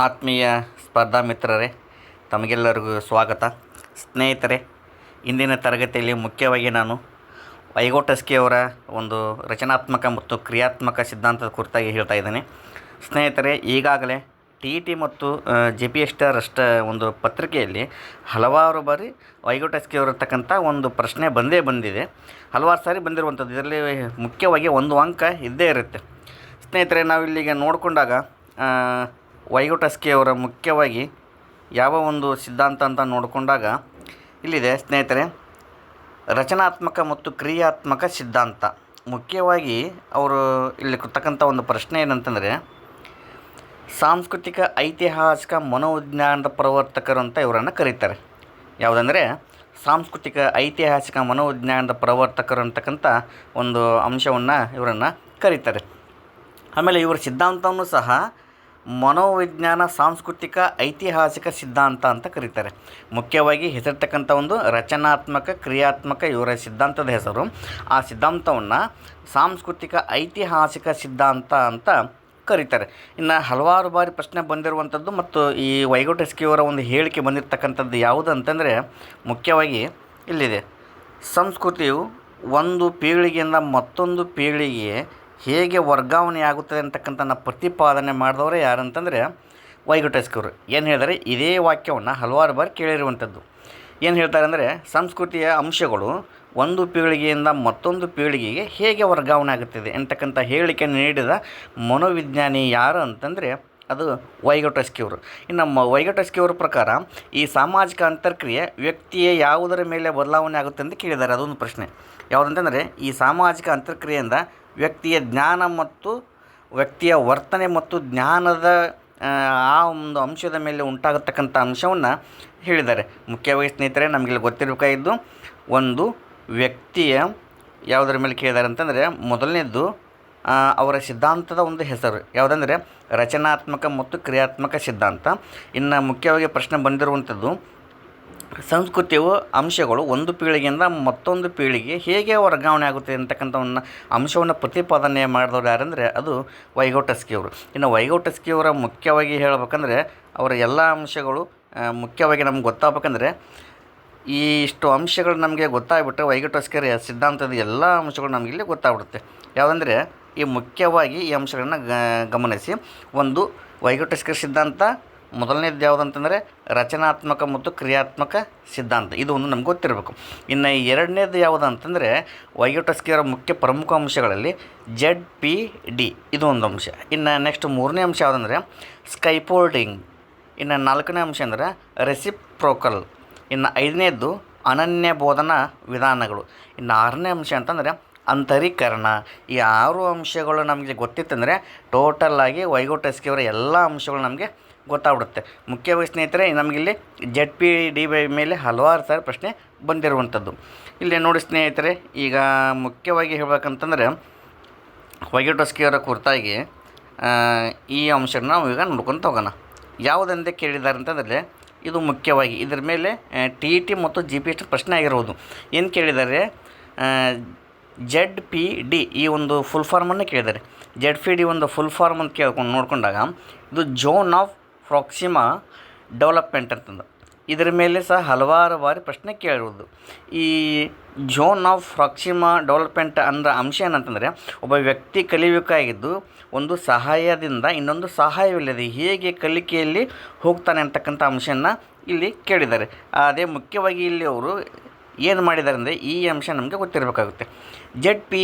ಆತ್ಮೀಯ ಸ್ಪರ್ಧಾ ಮಿತ್ರರೇ, ತಮಗೆಲ್ಲರಿಗೂ ಸ್ವಾಗತ. ಸ್ನೇಹಿತರೆ, ಇಂದಿನ ತರಗತಿಯಲ್ಲಿ ಮುಖ್ಯವಾಗಿ ನಾನು ವೈಗೋಟಸ್ಕಿಯವರ ಒಂದು ರಚನಾತ್ಮಕ ಮತ್ತು ಕ್ರಿಯಾತ್ಮಕ ಸಿದ್ಧಾಂತದ ಕುರಿತಾಗಿ ಹೇಳ್ತಾ ಇದ್ದೇನೆ. ಸ್ನೇಹಿತರೆ, ಈಗಾಗಲೇ ಟಿ ಟಿ ಮತ್ತು ಜೆ ಪಿ ಎಸ್ ಅಷ್ಟ ಒಂದು ಪತ್ರಿಕೆಯಲ್ಲಿ ಹಲವಾರು ಬಾರಿ ವೈಗೋಟಸ್ಕಿಯವರತಕ್ಕಂಥ ಒಂದು ಪ್ರಶ್ನೆ ಬಂದೇ ಬಂದಿದೆ. ಹಲವಾರು ಸಾರಿ ಬಂದಿರುವಂಥದ್ದು, ಇದರಲ್ಲಿ ಮುಖ್ಯವಾಗಿ ಒಂದು ಅಂಕ ಇದ್ದೇ ಇರುತ್ತೆ. ಸ್ನೇಹಿತರೆ ನಾವು ಇಲ್ಲಿಗೆ ನೋಡಿಕೊಂಡಾಗ ವೈಗೋಟಸ್ಕಿ ಅವರ ಮುಖ್ಯವಾಗಿ ಯಾವ ಒಂದು ಸಿದ್ಧಾಂತ ಅಂತ ನೋಡಿಕೊಂಡಾಗ ಇಲ್ಲಿದೆ, ಸ್ನೇಹಿತರೆ, ರಚನಾತ್ಮಕ ಮತ್ತು ಕ್ರಿಯಾತ್ಮಕ ಸಿದ್ಧಾಂತ. ಮುಖ್ಯವಾಗಿ ಅವರು ಇಲ್ಲಿ ಕೊಡ್ತಕ್ಕಂಥ ಒಂದು ಪ್ರಶ್ನೆ ಏನಂತಂದರೆ, ಸಾಂಸ್ಕೃತಿಕ ಐತಿಹಾಸಿಕ ಮನೋವಿಜ್ಞಾನದ ಪ್ರವರ್ತಕರು ಅಂತ ಇವರನ್ನು ಕರೀತಾರೆ. ಯಾವುದಂದರೆ, ಸಾಂಸ್ಕೃತಿಕ ಐತಿಹಾಸಿಕ ಮನೋವಿಜ್ಞಾನದ ಪ್ರವರ್ತಕರು ಅಂತಕ್ಕಂಥ ಒಂದು ಅಂಶವನ್ನು ಇವರನ್ನು ಕರೀತಾರೆ. ಆಮೇಲೆ ಇವರ ಸಿದ್ಧಾಂತವನ್ನು ಸಹ ಮನೋವಿಜ್ಞಾನ, ಸಾಂಸ್ಕೃತಿಕ, ಐತಿಹಾಸಿಕ ಸಿದ್ಧಾಂತ ಅಂತ ಕರೀತಾರೆ. ಮುಖ್ಯವಾಗಿ ಹೆಸರಿರ್ತಕ್ಕಂಥ ಒಂದು ರಚನಾತ್ಮಕ, ಕ್ರಿಯಾತ್ಮಕ ಇವರ ಸಿದ್ಧಾಂತದ ಹೆಸರು. ಆ ಸಿದ್ಧಾಂತವನ್ನು ಸಾಂಸ್ಕೃತಿಕ, ಐತಿಹಾಸಿಕ ಸಿದ್ಧಾಂತ ಅಂತ ಕರೀತಾರೆ. ಇನ್ನು ಹಲವಾರು ಬಾರಿ ಪ್ರಶ್ನೆ ಬಂದಿರುವಂಥದ್ದು ಮತ್ತು ಈ ವೈಗೋಟಸ್ಕಿಯವರ ಒಂದು ಹೇಳಿಕೆ ಬಂದಿರತಕ್ಕಂಥದ್ದು ಯಾವುದು ಅಂತಂದರೆ, ಮುಖ್ಯವಾಗಿ ಇಲ್ಲಿದೆ. ಸಂಸ್ಕೃತಿಯು ಒಂದು ಪೀಳಿಗೆಯಿಂದ ಮತ್ತೊಂದು ಪೀಳಿಗೆಗೆ ಹೇಗೆ ವರ್ಗಾವಣೆ ಆಗುತ್ತದೆ ಅಂತಕ್ಕಂಥ ಪ್ರತಿಪಾದನೆ ಮಾಡಿದವರು ಯಾರಂತಂದರೆ ವೈಗೋಟಸ್ಕಿಯವರು ಏನು ಹೇಳಿದರೆ, ಇದೇ ವಾಕ್ಯವನ್ನು ಹಲವಾರು ಬಾರಿ ಕೇಳಿರುವಂಥದ್ದು. ಏನು ಹೇಳ್ತಾರೆ ಅಂದರೆ, ಸಂಸ್ಕೃತಿಯ ಅಂಶಗಳು ಒಂದು ಪೀಳಿಗೆಯಿಂದ ಮತ್ತೊಂದು ಪೀಳಿಗೆಗೆ ಹೇಗೆ ವರ್ಗಾವಣೆ ಆಗುತ್ತದೆ ಅಂತಕ್ಕಂಥ ಹೇಳಿಕೆ ನೀಡಿದ ಮನೋವಿಜ್ಞಾನಿ ಯಾರು ಅಂತಂದರೆ, ಅದು ವೈಗಟಸ್ಕಿಯವರು ಇನ್ನು ಮ ವೈಗೋಟಸ್ಕಿಯವರ ಪ್ರಕಾರ ಈ ಸಾಮಾಜಿಕ ಅಂತರ್ಕ್ರಿಯೆ ವ್ಯಕ್ತಿಯ ಯಾವುದರ ಮೇಲೆ ಬದಲಾವಣೆ ಆಗುತ್ತೆ ಅಂತ ಕೇಳಿದ್ದಾರೆ. ಅದೊಂದು ಪ್ರಶ್ನೆ. ಯಾವುದಂತಂದರೆ, ಈ ಸಾಮಾಜಿಕ ಅಂತರ್ಕ್ರಿಯೆಯಿಂದ ವ್ಯಕ್ತಿಯ ಜ್ಞಾನ ಮತ್ತು ವ್ಯಕ್ತಿಯ ವರ್ತನೆ ಮತ್ತು ಜ್ಞಾನದ, ಆ ಒಂದು ಅಂಶದ ಮೇಲೆ ಉಂಟಾಗತಕ್ಕಂಥ ಅಂಶವನ್ನು ಹೇಳಿದ್ದಾರೆ. ಮುಖ್ಯವಾಗಿ ಸ್ನೇಹಿತರೆ ನಮಗಿಲ್ಲಿ ಗೊತ್ತಿರಬೇಕಾಗಿದ್ದು, ಒಂದು ವ್ಯಕ್ತಿಯ ಯಾವುದರ ಮೇಲೆ ಕೇಳಿದ್ದಾರೆ ಅಂತಂದರೆ, ಮೊದಲನೇದ್ದು ಅವರ ಸಿದ್ಧಾಂತದ ಒಂದು ಹೆಸರು. ಯಾವುದಂದರೆ, ರಚನಾತ್ಮಕ ಮತ್ತು ಕ್ರಿಯಾತ್ಮಕ ಸಿದ್ಧಾಂತ. ಇನ್ನು ಮುಖ್ಯವಾಗಿ ಪ್ರಶ್ನೆ ಬಂದಿರುವಂಥದ್ದು ಸಂಸ್ಕೃತಿಯು ಅಂಶಗಳು ಒಂದು ಪೀಳಿಗೆಯಿಂದ ಮತ್ತೊಂದು ಪೀಳಿಗೆ ಹೇಗೆ ವರ್ಗಾವಣೆ ಆಗುತ್ತೆ ಅಂತಕ್ಕಂಥವನ್ನ ಅಂಶವನ್ನು ಪ್ರತಿಪಾದನೆ ಮಾಡಿದವರು ಯಾರಂದರೆ ಅದು ವೈಗೌಟಸ್ಕಿಯವರು. ಇನ್ನು ವೈಗೌಟಸ್ಕಿಯವರ ಮುಖ್ಯವಾಗಿ ಹೇಳಬೇಕಂದ್ರೆ ಅವರ ಎಲ್ಲ ಅಂಶಗಳು ಮುಖ್ಯವಾಗಿ ನಮ್ಗೆ ಗೊತ್ತಾಗಬೇಕಂದ್ರೆ ಈ ಇಷ್ಟು ಅಂಶಗಳು ನಮಗೆ ಗೊತ್ತಾಗ್ಬಿಟ್ರೆ ವೈಗೋಟಸ್ಕಿಯರ ಸಿದ್ಧಾಂತದ ಎಲ್ಲ ಅಂಶಗಳು ನಮಗೆ ಇಲ್ಲಿ ಗೊತ್ತಾಗ್ಬಿಡುತ್ತೆ. ಯಾವುದಂದರೆ ಈ ಮುಖ್ಯವಾಗಿ ಈ ಅಂಶಗಳನ್ನು ಗಮನಿಸಿ. ಒಂದು ವೈಗೋಟಸ್ಕಿಯರ ಸಿದ್ಧಾಂತ ಮೊದಲನೇದು ಯಾವುದಂತಂದರೆ ರಚನಾತ್ಮಕ ಮತ್ತು ಕ್ರಿಯಾತ್ಮಕ ಸಿದ್ಧಾಂತ. ಇದು ಒಂದು ನಮ್ಗೆ ಗೊತ್ತಿರಬೇಕು. ಇನ್ನು ಎರಡನೇದು ಯಾವುದು ಅಂತಂದರೆ ವೈಗೋಟಸ್ಕಿಯರ ಮುಖ್ಯ ಪ್ರಮುಖ ಅಂಶಗಳಲ್ಲಿ ಜೆಡ್ ಪಿ ಡಿ ಇದು ಒಂದು ಅಂಶ. ಇನ್ನು ನೆಕ್ಸ್ಟ್ ಮೂರನೇ ಅಂಶ ಯಾವುದಂದರೆ ಸ್ಕೈಪೋಲ್ಡಿಂಗ್ ಇನ್ನು ನಾಲ್ಕನೇ ಅಂಶ ಅಂದರೆ ರೆಸಿಪ್ರೋಕಲ್. ಇನ್ನು ಐದನೇದ್ದು ಅನನ್ಯ ಬೋಧನಾ ವಿಧಾನಗಳು. ಇನ್ನು ಆರನೇ ಅಂಶ ಅಂತಂದರೆ ಅಂತರೀಕರಣ. ಈ ಆರು ಅಂಶಗಳು ನಮಗೆ ಗೊತ್ತಿತ್ತಂದರೆ ಆಗಿ ವೈಗೋಟಸ್ಕಿಯವರ ಎಲ್ಲ ಅಂಶಗಳು ನಮಗೆ ಗೊತ್ತಾಗ್ಬಿಡುತ್ತೆ. ಮುಖ್ಯವಾಗಿ ಸ್ನೇಹಿತರೆ, ನಮಗಿಲ್ಲಿ ಜೆಡ್ ಪಿ ಡಿ ಬೈ ಮೇಲೆ ಹಲವಾರು ಸಾರಿ ಪ್ರಶ್ನೆ ಬಂದಿರುವಂಥದ್ದು. ಇಲ್ಲಿ ನೋಡಿ ಸ್ನೇಹಿತರೆ, ಈಗ ಮುಖ್ಯವಾಗಿ ಹೇಳ್ಬೇಕಂತಂದ್ರೆ ವೈಗೋಟಸ್ಕಿಯವರ ಕುರಿತಾಗಿ ಈ ಅಂಶನ ನಾವು ಈಗ ನೋಡ್ಕೊತ ಹೋಗೋಣ. ಯಾವುದಂದೇ ಕೇಳಿದ್ದಾರೆ ಅಂತಂದರೆ, ಇದು ಮುಖ್ಯವಾಗಿ ಇದರ ಮೇಲೆ ಟಿ ಇ ಟಿ ಮತ್ತು ಜಿ ಪಿ ಎಸ್ ಪ್ರಶ್ನೆ ಆಗಿರ್ಬೋದು ಏನು ಕೇಳಿದ್ದಾರೆ? ಜೆಡ್ ಪಿ ಡಿ ಈ ಒಂದು ಫುಲ್ ಫಾರ್ಮನ್ನು ಕೇಳಿದ್ದಾರೆ. ಜೆಡ್ ಪಿ ಡಿ ಒಂದು ಫುಲ್ ಫಾರ್ಮ್ ಅಂತ ಕೇಳ್ಕೊಂಡು ನೋಡಿಕೊಂಡಾಗ, ಇದು ಜೋನ್ ಆಫ್ ಫ್ರಾಕ್ಸಿಮಾ ಡೆವಲಪ್ಮೆಂಟ್ ಅಂತಂದು. ಇದರ ಮೇಲೆ ಸಹ ಹಲವಾರು ಬಾರಿ ಪ್ರಶ್ನೆ ಕೇಳಿರುವುದು. ಈ ಜೋನ್ ಆಫ್ ಪ್ರಾಕ್ಸಿಮಾ ಡೆವಲಪ್ಮೆಂಟ್ ಅಂದ್ರೆ ಅಂಶ ಏನಂತಂದರೆ, ಒಬ್ಬ ವ್ಯಕ್ತಿ ಕಲಿಬೇಕಾಗಿದ್ದು ಒಂದು ಸಹಾಯದಿಂದ ಇನ್ನೊಂದು ಸಹಾಯವಿಲ್ಲದೆ ಹೇಗೆ ಕಲಿಕೆಯಲ್ಲಿ ಹೋಗ್ತಾನೆ ಅಂತಕ್ಕಂಥ ಅಂಶನ ಇಲ್ಲಿ ಕೇಳಿದ್ದಾರೆ. ಅದೇ ಮುಖ್ಯವಾಗಿ ಇಲ್ಲಿ ಅವರು ಏನು ಮಾಡಿದ್ದಾರೆ ಅಂದರೆ ಈ ಅಂಶ ನಮಗೆ ಗೊತ್ತಿರಬೇಕಾಗುತ್ತೆ. ಜೆಡ್ ಪಿ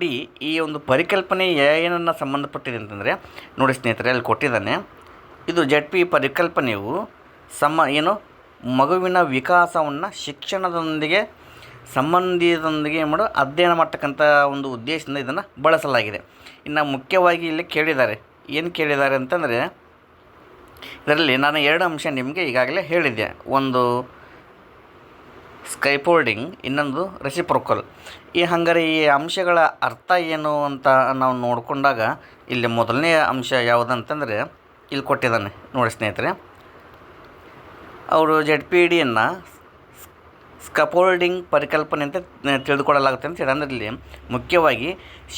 ಡಿ ಈ ಒಂದು ಪರಿಕಲ್ಪನೆ ಏನನ್ನು ಸಂಬಂಧಪಟ್ಟಿದೆ ಅಂತಂದರೆ, ನೋಡಿ ಸ್ನೇಹಿತರೆ, ಅಲ್ಲಿ ಕೊಟ್ಟಿದ್ದಾನೆ. ಇದು ಜಡ್ ಪಿ ಪರಿಕಲ್ಪನೆಯು ಸಮ ಏನು ಮಗುವಿನ ವಿಕಾಸವನ್ನು ಶಿಕ್ಷಣದೊಂದಿಗೆ ಸಂಬಂಧಿತದೊಂದಿಗೆ ಏನು ಮಾಡೋ ಅಧ್ಯಯನ ಮಾಡ್ತಕ್ಕಂಥ ಒಂದು ಉದ್ದೇಶದಿಂದ ಇದನ್ನು ಬಳಸಲಾಗಿದೆ. ಇನ್ನು ಮುಖ್ಯವಾಗಿ ಇಲ್ಲಿ ಕೇಳಿದ್ದಾರೆ. ಏನು ಕೇಳಿದ್ದಾರೆ ಅಂತಂದರೆ, ಇದರಲ್ಲಿ ನಾನು ಎರಡು ಅಂಶ ನಿಮಗೆ ಈಗಾಗಲೇ ಹೇಳಿದ್ದೆ. ಒಂದು ಸ್ಕೈಪೋಲ್ಡಿಂಗ್ ಇನ್ನೊಂದು ರೆಸಿಪ್ರೊಕಲ್. ಈ ಹಂಗಾರೆ ಈ ಅಂಶಗಳ ಅರ್ಥ ಏನು ಅಂತ ನಾವು ನೋಡಿಕೊಂಡಾಗ ಇಲ್ಲಿ ಮೊದಲನೇ ಅಂಶ ಯಾವುದಂತಂದರೆ ಇಲ್ಲಿ ಕೊಟ್ಟಿದ್ದಾನೆ ನೋಡಿ ಸ್ನೇಹಿತರೆ. ಅವರು ಜೆಡ್ ಪಿ ಡಿಯನ್ನು ಸ್ಕಪೋಲ್ಡಿಂಗ್ ಪರಿಕಲ್ಪನೆ ಅಂತ ತಿಳಿದುಕೊಳ್ಳಲಾಗುತ್ತೆ ಅಂತ ಹೇಳಿ ಮುಖ್ಯವಾಗಿ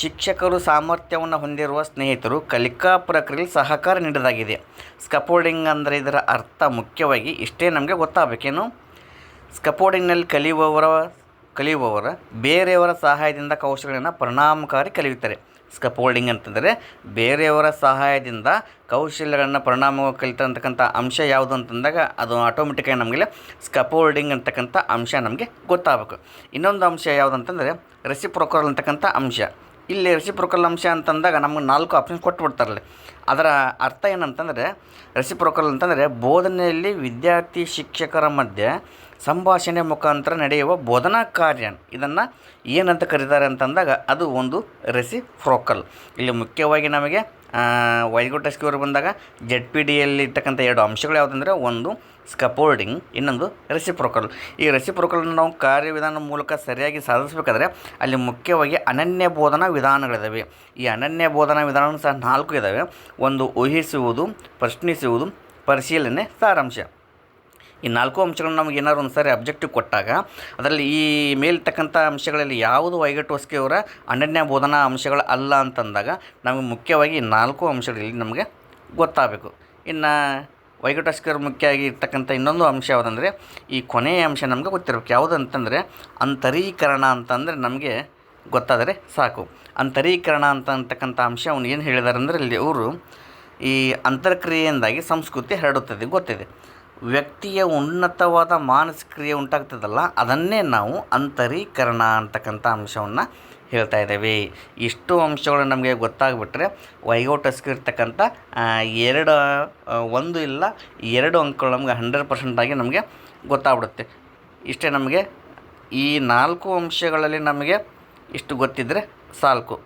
ಶಿಕ್ಷಕರು ಸಾಮರ್ಥ್ಯವನ್ನು ಹೊಂದಿರುವ ಸ್ನೇಹಿತರು ಕಲಿಕಾ ಪ್ರಕ್ರಿಯೆಯಲ್ಲಿ ಸಹಕಾರ ನೀಡೋದಾಗಿದೆ. ಸ್ಕಪೋಲ್ಡಿಂಗ್ ಅಂದರೆ ಇದರ ಅರ್ಥ ಮುಖ್ಯವಾಗಿ ಇಷ್ಟೇ ನಮಗೆ ಗೊತ್ತಾಗಬೇಕೇನು? ಸ್ಕಪೋಲ್ಡಿಂಗ್ನಲ್ಲಿ ಕಲಿಯುವವರ ಕಲಿಯುವವರ, ಬೇರೆಯವರ ಸಹಾಯದಿಂದ ಕೌಶಲ್ಯಗಳನ್ನು ಪರಿಣಾಮಕಾರಿ ಕಲಿಯುತ್ತಾರೆ. ಸ್ಕಫೋಲ್ಡಿಂಗ್ ಅಂತಂದರೆ ಬೇರೆಯವರ ಸಹಾಯದಿಂದ ಕೌಶಲ್ಯಗಳನ್ನು ಪರಿಣಾಮವಾಗಿ ಕಲಿತಂತಕ್ಕಂಥ ಅಂಶ ಯಾವುದು ಅಂತಂದಾಗ ಅದು ಆಟೋಮೆಟಿಕ್ಕಾಗಿ ನಮಗೆ ಸ್ಕಪೋಲ್ಡಿಂಗ್ ಅಂತಕ್ಕಂಥ ಅಂಶ ನಮಗೆ ಗೊತ್ತಾಗಬೇಕು. ಇನ್ನೊಂದು ಅಂಶ ಯಾವುದು ಅಂತಂದರೆ ಅಂತಕ್ಕಂಥ ಅಂಶ. ಇಲ್ಲಿ ರೆಸಿಪ್ರೊಕಲ್ ಅಂಶ ಅಂತಂದಾಗ ನಮಗೆ ನಾಲ್ಕು ಆಪ್ಷನ್ಸ್ ಕೊಟ್ಬಿಡ್ತಾರಲ್ಲಿ. ಅದರ ಅರ್ಥ ಏನಂತಂದರೆ ರೆಸಿಪ್ರೊಕಲ್ ಅಂತಂದರೆ ಬೋಧನೆಯಲ್ಲಿ ವಿದ್ಯಾರ್ಥಿ ಶಿಕ್ಷಕರ ಮಧ್ಯೆ ಸಂಭಾಷಣೆ ಮುಖಾಂತರ ನಡೆಯುವ ಬೋಧನಾ ಕಾರ್ಯ. ಇದನ್ನು ಏನಂತ ಕರೀತಾರೆ ಅಂತಂದಾಗ ಅದು ಒಂದು ರೆಸಿಪ್ರೊಕಲ್. ಇಲ್ಲಿ ಮುಖ್ಯವಾಗಿ ನಮಗೆ ವೈಗೋಟಸ್ಕಿಯವರು ಬಂದಾಗ ಜೆಡ್ ಪಿ ಡಿಯಲ್ಲಿ ಇರ್ತಕ್ಕಂಥ ಎರಡು ಅಂಶಗಳು ಯಾವುದಂದರೆ ಒಂದು ಸ್ಕಪೋಲ್ಡಿಂಗ್ ಇನ್ನೊಂದು ರೆಸಿಪ್ರೋಕಲ್. ಈ ರೆಸಿಪ್ರೋಕಲ್ನ ನಾವು ಕಾರ್ಯವಿಧಾನ ಮೂಲಕ ಸರಿಯಾಗಿ ಸಾಧಿಸಬೇಕಾದ್ರೆ ಅಲ್ಲಿ ಮುಖ್ಯವಾಗಿ ಅನನ್ಯ ಬೋಧನಾ ವಿಧಾನಗಳಿದ್ದಾವೆ ಈ ಅನನ್ಯ ಬೋಧನಾ ವಿಧಾನಗಳು ಸಹ ನಾಲ್ಕು ಇದ್ದಾವೆ ಒಂದು ಊಹಿಸುವುದು, ಪ್ರಶ್ನಿಸುವುದು, ಪರಿಶೀಲನೆ, ಸಾರಾಂಶ. ಈ ನಾಲ್ಕು ಅಂಶಗಳನ್ನು ನಮಗೆ ಏನಾದ್ರು ಒಂದು ಸಾರಿ ಅಬ್ಜೆಕ್ಟಿವ್ ಕೊಟ್ಟಾಗ, ಅದರಲ್ಲಿ ಈ ಮೇಲಿರ್ತಕ್ಕಂಥ ಅಂಶಗಳಲ್ಲಿ ಯಾವುದು ವೈಗಟೋಸ್ಕಿಯವರ ಅನನ್ಯ ಬೋಧನಾ ಅಂಶಗಳು ಅಲ್ಲ ಅಂತಂದಾಗ, ನಮಗೆ ಮುಖ್ಯವಾಗಿ ಈ ನಾಲ್ಕು ಅಂಶಗಳಲ್ಲಿ ನಮಗೆ ಗೊತ್ತಾಗಬೇಕು. ಇನ್ನು ವೈಗಟಸ್ಕರ್ ಮುಖ್ಯವಾಗಿ ಇರ್ತಕ್ಕಂಥ ಇನ್ನೊಂದು ಅಂಶ ಯಾವುದಂದರೆ, ಈ ಕೊನೆಯ ಅಂಶ ನಮಗೆ ಗೊತ್ತಿರಬೇಕು. ಯಾವುದು ಅಂತಂದರೆ ಅಂತರೀಕರಣ ಅಂತಂದರೆ ನಮಗೆ ಗೊತ್ತಾದರೆ ಸಾಕು. ಅಂತರೀಕರಣ ಅಂತ ಅಂತಕ್ಕಂಥ ಅಂಶ ಅವನು ಏನು ಹೇಳಿದಾರೆ ಅಂದರೆ ಇಲ್ಲಿ ಅವರು ಈ ಅಂತರ್ಕ್ರಿಯೆಯಿಂದಾಗಿ ಸಂಸ್ಕೃತಿ ಹರಡುತ್ತದೆ, ಗೊತ್ತಿದೆ. ವ್ಯಕ್ತಿಯ ಉನ್ನತವಾದ ಮಾನಸಿಕ ಕ್ರಿಯೆ ಉಂಟಾಗ್ತದಲ್ಲ, ಅದನ್ನೇ ನಾವು ಅಂತರೀಕರಣ ಅಂತಕ್ಕಂಥ ಅಂಶವನ್ನು ಹೇಳ್ತಾ ಇದ್ದೇವೆ. ಇಷ್ಟು ಅಂಶಗಳು ನಮಗೆ ಗೊತ್ತಾಗ್ಬಿಟ್ರೆ ವೈಗೋಟಸ್ಗೆ ಇರ್ತಕ್ಕಂಥ ಎರಡು ಒಂದು ಇಲ್ಲ, ಎರಡು ಅಂಕಗಳು ನಮಗೆ ಹಂಡ್ರೆಡ್ ಪರ್ಸೆಂಟಾಗಿ ನಮಗೆ ಗೊತ್ತಾಗ್ಬಿಡುತ್ತೆ. ಇಷ್ಟೇ ನಮಗೆ, ಈ ನಾಲ್ಕು ಅಂಶಗಳಲ್ಲಿ ನಮಗೆ ಇಷ್ಟು ಗೊತ್ತಿದ್ದರೆ ಸಾಕು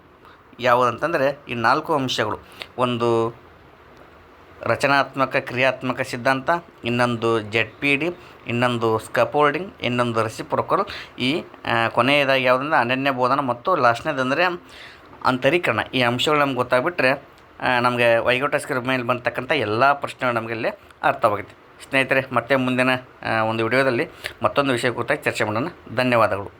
ಯಾವುದಂತಂದರೆ, ಈ ನಾಲ್ಕು ಅಂಶಗಳು. ಒಂದು ರಚನಾತ್ಮಕ, ಕ್ರಿಯಾತ್ಮಕ ಸಿದ್ಧಾಂತ, ಇನ್ನೊಂದು ಜೆಡ್ ಪಿ ಡಿ ಇನ್ನೊಂದು ಸ್ಕಪೋಲ್ಡಿಂಗ್ ಇನ್ನೊಂದು ರೆಸಿಪ್ರೊಕಲ್ ಈ ಕೊನೆಯದಾಗಿ ಯಾವುದಂದ್ರೆ ಅನನ್ಯ ಬೋಧನ ಮತ್ತು ಲಾಸ್ಟ್ನೇದಂದರೆ ಅಂತರೀಕರಣ. ಈ ಅಂಶಗಳು ನಮ್ಗೆ ಗೊತ್ತಾಗ್ಬಿಟ್ರೆ ನಮಗೆ ವೈಗೋಟಸ್ಕರ ಮೇಲೆ ಬಂದತಕ್ಕಂಥ ಎಲ್ಲ ಪ್ರಶ್ನೆಗಳು ನಮಗೆ ಇಲ್ಲಿ ಅರ್ಥವಾಗುತ್ತೆ. ಸ್ನೇಹಿತರೆ, ಮತ್ತೆ ಮುಂದಿನ ಒಂದು ವಿಡಿಯೋದಲ್ಲಿ ಮತ್ತೊಂದು ವಿಷಯ ಕುರಿತಾಗಿ ಚರ್ಚೆ ಮಾಡೋಣ. ಧನ್ಯವಾದಗಳು.